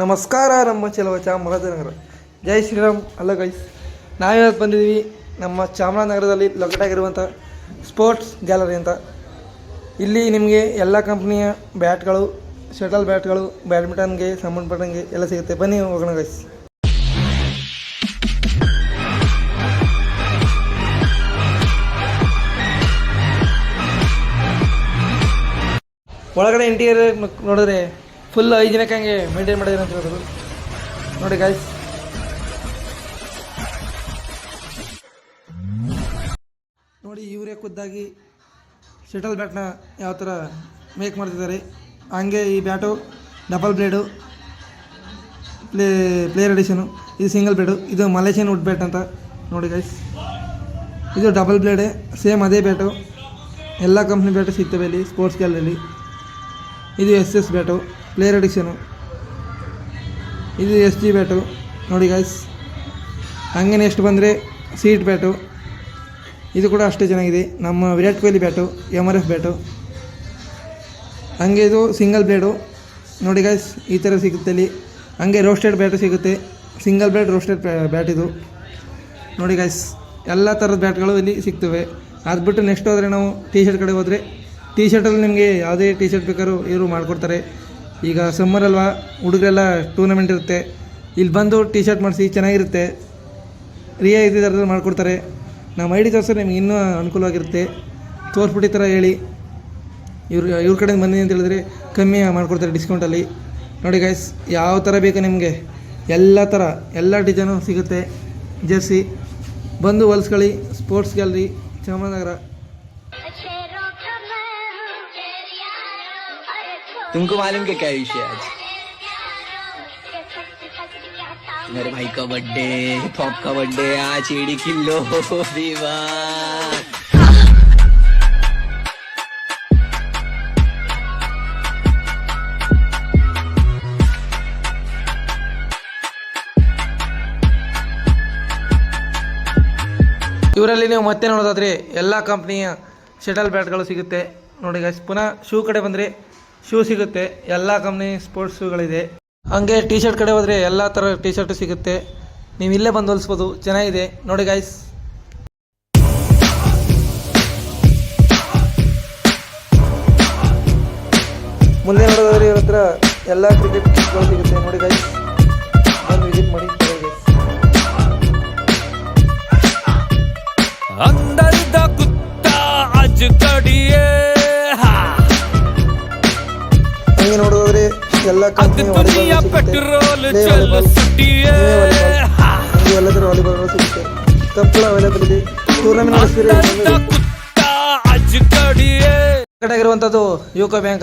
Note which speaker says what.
Speaker 1: ನಮಸ್ಕಾರ, ನಮ್ಮ ಚೆಲುವ ಚಾಮರಾಜನಗರ ಜೈ ಶ್ರೀರಾಮ್. ಅಲ್ಲ ಗೈಸ್ ನಾವಿವತ್ತು ಬಂದಿದ್ದೀವಿ ನಮ್ಮ ಚಾಮರಾಜನಗರದಲ್ಲಿ ಲೊಕೇಟ್ ಆಗಿರುವಂಥ ಸ್ಪೋರ್ಟ್ಸ್ ಗ್ಯಾಲರಿ ಅಂತ. ಇಲ್ಲಿ ನಿಮಗೆ ಎಲ್ಲ ಕಂಪ್ನಿಯ ಬ್ಯಾಟ್ಗಳು, ಶಟಲ್ ಬ್ಯಾಟ್ಗಳು, ಬ್ಯಾಡ್ಮಿಂಟನ್ಗೆ ಸಂಬಂಧಪಟ್ಟಂಗೆ ಎಲ್ಲ ಸಿಗುತ್ತೆ. ಬನ್ನಿ ಹೋಗೋಣ ಗೈಸ್ ಒಳಗಡೆ ಇಂಟೀರಿಯರ್ ನೋಡಿದ್ರೆ ಫುಲ್ ಐದು ದಿನಕ್ಕೆ ಹಂಗೆ ಮೇಂಟೈನ್ ಮಾಡಿದ್ರೆ ಅಂತ ಹೇಳಿದ್ರು. ನೋಡಿ ಗಾಯ್ಸ್ ನೋಡಿ ಇವರೇ ಖುದ್ದಾಗಿ ಶಟಲ್ ಬ್ಯಾಟ್ನ ಯಾವ ಥರ ಮೇಕ್ ಮಾಡ್ತಿದ್ದಾರೆ. ಹಂಗೆ ಈ bat double blade play player edition ಇದು ಸಿಂಗಲ್ ಬ್ಲೇಡು ಇದು ಮಲೇಷಿಯನ್ ವುಡ್ ಬ್ಯಾಟ್ ಅಂತ. ನೋಡಿ ಗೈಸ್ ಇದು ಡಬಲ್ ಬ್ಲೇಡೆ ಸೇಮ್ ಅದೇ ಬ್ಯಾಟು ಎಲ್ಲ ಕಂಪ್ನಿ ಬ್ಯಾಟು ಸಿಗ್ತವೆ ಇಲ್ಲಿ ಸ್ಪೋರ್ಟ್ಸ್ ಗ್ಯಾಲರಿಯಲ್ಲಿ ಇದು S S bat player addiction ಇದು ಎಸ್ ಜಿ ಬ್ಯಾಟು ನೋಡಿ ಗಾಯ್ಸ್ ಹಂಗೆ ನೆಕ್ಸ್ಟ್ ಬಂದರೆ ಸೀಟ್ ಬ್ಯಾಟು ಇದು ಕೂಡ ಅಷ್ಟೇ ಚೆನ್ನಾಗಿದೆ. ನಮ್ಮ Virat Kohli bat M R F bat ಹಂಗೆ ಇದು ಸಿಂಗಲ್ ಬ್ಲೇಡು ನೋಡಿ ಗಾಯ್ಸ್ ಈ ಥರ ಸಿಗುತ್ತೆ ಅಲ್ಲಿ. ಹಂಗೆ ರೋಸ್ಟೆಡ್ ಬ್ಯಾಟು ಸಿಗುತ್ತೆ. ಸಿಂಗಲ್ ಬ್ಲೇಡ್ ರೋಸ್ಟೆಡ್ ಬ್ಯಾಟ್ ಇದು. ನೋಡಿ ಗಾಯ್ಸ್ ಎಲ್ಲ ಥರದ ಬ್ಯಾಟ್ಗಳು ಇಲ್ಲಿ ಸಿಗ್ತವೆ. ಅದು ಬಿಟ್ಟು ನೆಕ್ಸ್ಟ್ ಹೋದರೆ ನಾವು ಟಿ ಶರ್ಟ್ ಕಡೆ ಹೋದರೆ ಟಿ ಶರ್ಟಲ್ಲಿ ನಿಮಗೆ ಯಾವುದೇ ಟಿ ಶರ್ಟ್ ಬೇಕಾದ್ರೂ ಇವರು ಮಾಡಿಕೊಡ್ತಾರೆ. ಈಗ ಸಮ್ಮರ್ ಅಲ್ವಾ, ಹುಡುಗರೆಲ್ಲ ಟೂರ್ನಮೆಂಟ್ ಇರುತ್ತೆ. ಇಲ್ಲಿ ಬಂದು ಟಿ ಶರ್ಟ್ ಮಾಡಿಸಿ ಚೆನ್ನಾಗಿರುತ್ತೆ. ರಿಯಾಯಿತಿ ದರದಲ್ಲಿ ಮಾಡಿಕೊಡ್ತಾರೆ. ನಮ್ಮ ಐ ಡಿ ತೋರಿಸ್ರೆ ನಿಮ್ಗೆ ಇನ್ನೂ ಅನುಕೂಲವಾಗಿರುತ್ತೆ. ತೋರಿಸ್ಬಿಟ್ಟು ಥರ ಹೇಳಿ. ಇವ್ರು, ಇವ್ರ ಕಡೆಯಿಂದ ಬಂದಿದೆ ಅಂತ ಹೇಳಿದ್ರೆ ಕಮ್ಮಿ ಮಾಡಿಕೊಡ್ತಾರೆ ಡಿಸ್ಕೌಂಟಲ್ಲಿ ನೋಡಿ ಗೈಸ್ ಯಾವ ಥರ ಬೇಕು ನಿಮಗೆ? ಎಲ್ಲ ಥರ, ಎಲ್ಲ ಡಿಸೈನು ಸಿಗುತ್ತೆ. ಜರ್ಸಿ. ಬಂದು ಹೊಲ್ಸ್ಕೊಳ್ಳಿ ಸ್ಪೋರ್ಟ್ಸ್ ಗ್ಯಾಲರಿ ಚಾಮರಾಜನಗರ
Speaker 2: तुमको मालूम क्या क्या विषय है आज मेरे भाई का बर्थडे पॉप का बर्थडे आज एडी किलो विवाह
Speaker 1: ಇವರಲ್ಲಿ ನೀವು ಮತ್ತೆ ನೋಡೋದಾದ್ರೆ ಎಲ್ಲ ಕಂಪ್ನಿಯ ಶಟಲ್ ಬ್ಯಾಟ್ಗಳು ಸಿಗುತ್ತೆ ನೋಡಿ ಗೈಸ್ ಪುನಃ ಶೂ ಕಡೆ ಬಂದರೆ ಶೂ ಸಿಗುತ್ತೆ, ಎಲ್ಲ ಕಂಪ್ನಿ ಸ್ಪೋರ್ಟ್ಸ್ ಶೂಗಳಿದೆ ಹಂಗೆ ಟಿ ಶರ್ಟ್ ಕಡೆ ಹೋದರೆ ಎಲ್ಲ ಥರ ಟಿ ಶರ್ಟು ಸಿಗುತ್ತೆ. ನೀವು ಇಲ್ಲೇ ಬಂದು ಹೊಲಿಸ್ಬೋದು, ಚೆನ್ನಾಗಿದೆ. ನೋಡಿ ಗಾಯ್ಸ್ ಮುಂದೆ ನೋಡೋದಾದ್ರೆ ಇವ್ರ ಹತ್ರ ಎಲ್ಲ ಕ್ರಿಕೆಟ್ ಕಿಟ್ಗಳು ಸಿಗುತ್ತೆ. ನೋಡಿ ಗೈಸ್ ಬಂದು ವಿಸಿಟ್ ಮಾಡಿ
Speaker 3: अंदर ಕುತ್ತ कुत्ता अज
Speaker 1: ಹಂಗೆ ನೋಡೋದ್ರೆ ಎಲ್ಲ ಕಂಪ್ನಿ ಎಲ್ಲದರ ಸಿಗುತ್ತೆ. ಅವೈಲೇಬಲ್ ಇದೆ. ಟೂರ್ನಮೆಂಟ್ ನಡೆಸಿರೋ ಯುಕೋ ಯುವಕ ಬ್ಯಾಂಕ್